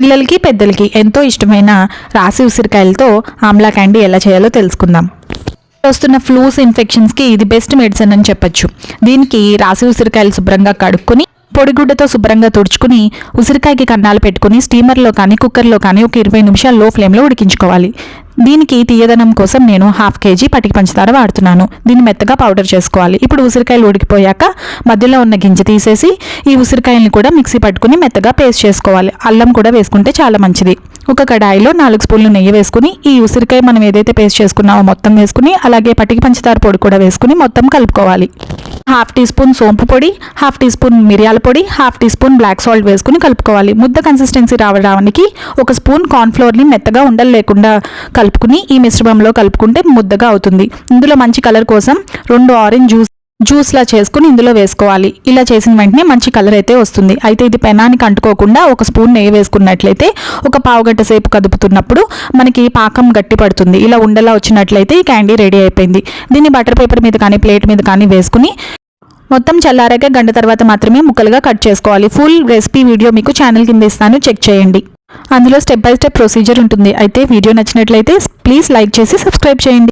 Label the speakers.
Speaker 1: పిల్లలకి పెద్దలకి ఎంతో ఇష్టమైన రాసి ఉసిరికాయలతో ఆమ్లా క్యాండీ ఎలా చేయాలో తెలుసుకుందాం. వస్తున్న ఫ్లూస్ ఇన్ఫెక్షన్స్కి ఇది బెస్ట్ మెడిసిన్ అని చెప్పొచ్చు. దీనికి రాసి ఉసిరికాయలు శుభ్రంగా కడుక్కొని పొడిగుడ్డతో శుభ్రంగా తుడుచుకుని ఉసిరికాయకి కన్నాలు పెట్టుకుని స్టీమర్లో కానీ కుక్కర్లో కానీ ఒక ఇరవై నిమిషాలు లో ఫ్లేమ్లో ఉడికించుకోవాలి. దీనికి తీయదనం కోసం నేను హాఫ్ కేజీ పటికి పంచదార వాడుతున్నాను. దీన్ని మెత్తగా పౌడర్ చేసుకోవాలి. ఇప్పుడు ఉసిరికాయలు ఉడికిపోయాక మధ్యలో ఉన్న గింజ తీసేసి ఈ ఉసిరికాయల్ని కూడా మిక్సీ పట్టుకుని మెత్తగా పేస్ట్ చేసుకోవాలి. అల్లం కూడా వేసుకుంటే చాలా మంచిది. ఒక కడాయిలో నాలుగు స్పూన్లు నెయ్యి వేసుకుని ఈ ఉసిరికాయ మనం ఏదైతే పేస్ట్ చేసుకున్నామో మొత్తం వేసుకుని అలాగే పటికి పంచదార పొడి కూడా వేసుకుని మొత్తం కలుపుకోవాలి. హాఫ్ టీ స్పూన్ సోంపు పొడి హాఫ్ టీ స్పూన్ మిరియాల పొడి half teaspoon black salt వేసుకుని కలుపుకోవాలి. ముద్ద కన్సిస్టెన్సీ రావడానికి ఒక స్పూన్ కార్న్ఫ్లోర్ని మెత్తగా ఉండలు లేకుండా కలుపుకుని ఈ మిశ్రమంలో కలుపుకుంటే ముద్దగా అవుతుంది. ఇందులో మంచి కలర్ కోసం రెండు ఆరెంజ్ జ్యూస్ జ్యూస్లా చేసుకుని ఇందులో వేసుకోవాలి. ఇలా చేసిన వెంటనే మంచి కలర్ అయితే వస్తుంది. అయితే ఇది పెనానికి అంటుకోకుండా ఒక స్పూన్ నెయ్యి వేసుకున్నట్లయితే ఒక పావుగంట సేపు కదుపుతున్నప్పుడు మనకి పాకం గట్టి పడుతుంది. ఇలా ఉండలా వచ్చినట్లయితే ఈ క్యాండీ రెడీ అయిపోయింది. దీన్ని బటర్ పేపర్ మీద కానీ ప్లేట్ మీద కానీ వేసుకుని మొత్తం చల్లారాక గంట తర్వాత మాత్రమే ముక్కలుగా కట్ చేసుకోవాలి. ఫుల్ రెసిపీ వీడియో మీకు ఛానల్ కింద ఇస్తాను. చెక్ చేయండి. అందులో స్టెప్ బై స్టెప్ ప్రొసీజర్ ఉంటుంది. అయితే వీడియో నచ్చినట్లయితే ప్లీజ్ లైక్ చేసి సబ్స్క్రైబ్ చేయండి.